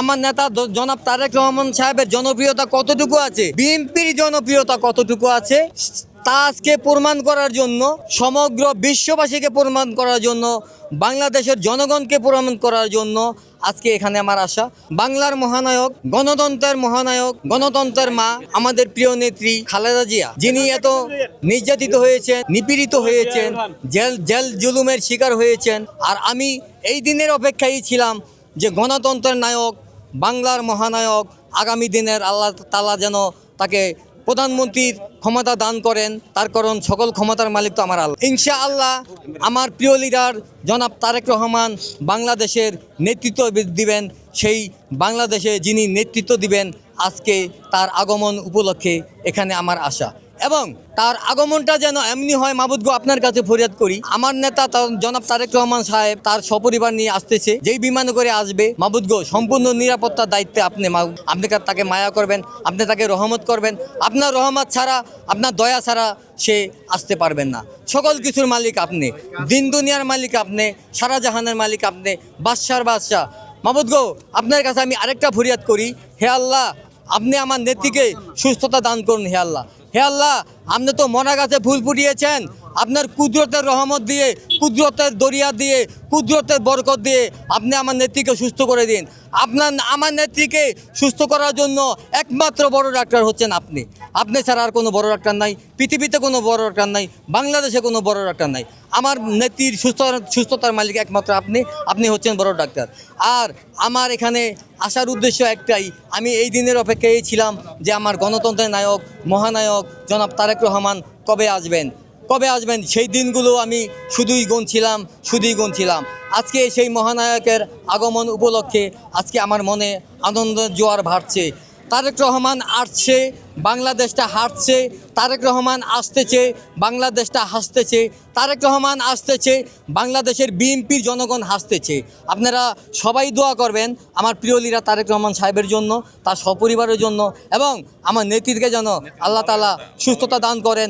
আমার নেতা জনাব তারেক রহমান সাহেবের জনপ্রিয়তা কতটুকু আছে? বিএনপির জনপ্রিয়তা কতটুকু আছে? তা আজকে প্রমাণ করার জন্য, সমগ্র বিশ্ববাসীকে প্রমাণ করার জন্য, বাংলাদেশের জনগণকে প্রমাণ করার জন্য আজকে এখানে আমার আশা। বাংলার মহানায়ক, গণতন্ত্রের মহানায়ক, গণতন্ত্রের মা, আমাদের প্রিয় নেত্রী খালেদা জিয়া, যিনি এত নির্যাতিত হয়েছেন, নিপীড়িত হয়েছেন, জেল জেল জুলুমের শিকার হয়েছেন। আর আমি এই দিনের অপেক্ষায় ছিলাম যে গণতন্ত্রের নায়ক বাংলার মহানায়ক আগামী দিনের আল্লাহ তালা যেন তাকে প্রধানমন্ত্রীর ক্ষমতা দান করেন, তার কারণ সকল ক্ষমতার মালিক তো আমার আল্লাহ। ইনশা আল্লাহ আমার প্রিয় লিডার জনাব তারেক রহমান বাংলাদেশের নেতৃত্ব দিবেন, সেই বাংলাদেশে যিনি নেতৃত্ব দিবেন, আজকে তার আগমন উপলক্ষে এখানে আমার আশা। এবং তার আগমনটা যেন এমনি হয়, মাবুদগো আপনার কাছে ফরিয়াদ করি। আমার নেতা জনাব তারেক রহমান সাহেব তার সপরিবার নিয়ে আসতেছে, যেই বিমানে করে আসবে, মাবুদগো, সম্পূর্ণ নিরাপত্তার দায়িত্বে আপনি আপনি তাকে মায়া করবেন, আপনি তাকে রহমত করবেন। আপনার রহমত ছাড়া, আপনার দয়া ছাড়া সে আসতে পারবেন না। সকল কিছুর মালিক আপনি, দিন দুনিয়ার মালিক আপনি, সারা জাহানের মালিক আপনি, বাদশার বাদশাহ। মাবুদগো, আপনার কাছে আমি আরেকটা ফরিয়াদ করি, হে আল্লাহ, আপনি আমার নেত্রীকে সুস্থতা দান করুন, হে আল্লাহ। হে আল্লাহ আপনি তো মরা গাছে ফুল ফুটিয়েছেন আপনার কুদরতের রহমত দিয়ে, কুদরতের দরিয়া দিয়ে, কুদরতের বরকত দিয়ে আপনি আমার নেত্রীকে সুস্থ করে দিন। আপনার, আমার নেত্রীকে সুস্থ করার জন্য একমাত্র বড় ডাক্তার হচ্ছেন আপনি। আপনি ছাড়া আর কোনো বড় ডাক্তার নাই, পৃথিবীতে কোনো বড় ডাক্তার নাই, বাংলাদেশে কোনো বড় ডাক্তার নাই। আমার নেত্রীর সুস্থ, সুস্থতার মালিক একমাত্র আপনি আপনি হচ্ছেন বড় ডাক্তার। আর আমার এখানে আসার উদ্দেশ্য একটাই, আমি এই দিনের অপেক্ষায় ছিলাম যে আমার গণতন্ত্রের নায়ক, মহানায়ক জনাব তারেক রহমান কবে আসবেন? কবে আসবেন? সেই দিনগুলো আমি শুধুই গুনছিলাম শুধুই গুনছিলাম। আজকে সেই মহানায়কের আগমন উপলক্ষে আজকে আমার মনে আনন্দের জোয়ার ভাটছে তারেক রহমান আসছে, বাংলাদেশটা হাঁটছে তারেক রহমান আসতেছে, বাংলাদেশটা হাসতেছে। তারেক রহমান আসতেছে, বাংলাদেশের বিএনপির জনগণ হাসতেছে। আপনারা সবাই দোয়া করবেন আমার প্রিয় লীরা তারেক রহমান সাহেবের জন্য, তার সপরিবারের জন্য, এবং আমার নেত্রীকে যেন আল্লাহ তালা সুস্থতা দান করেন।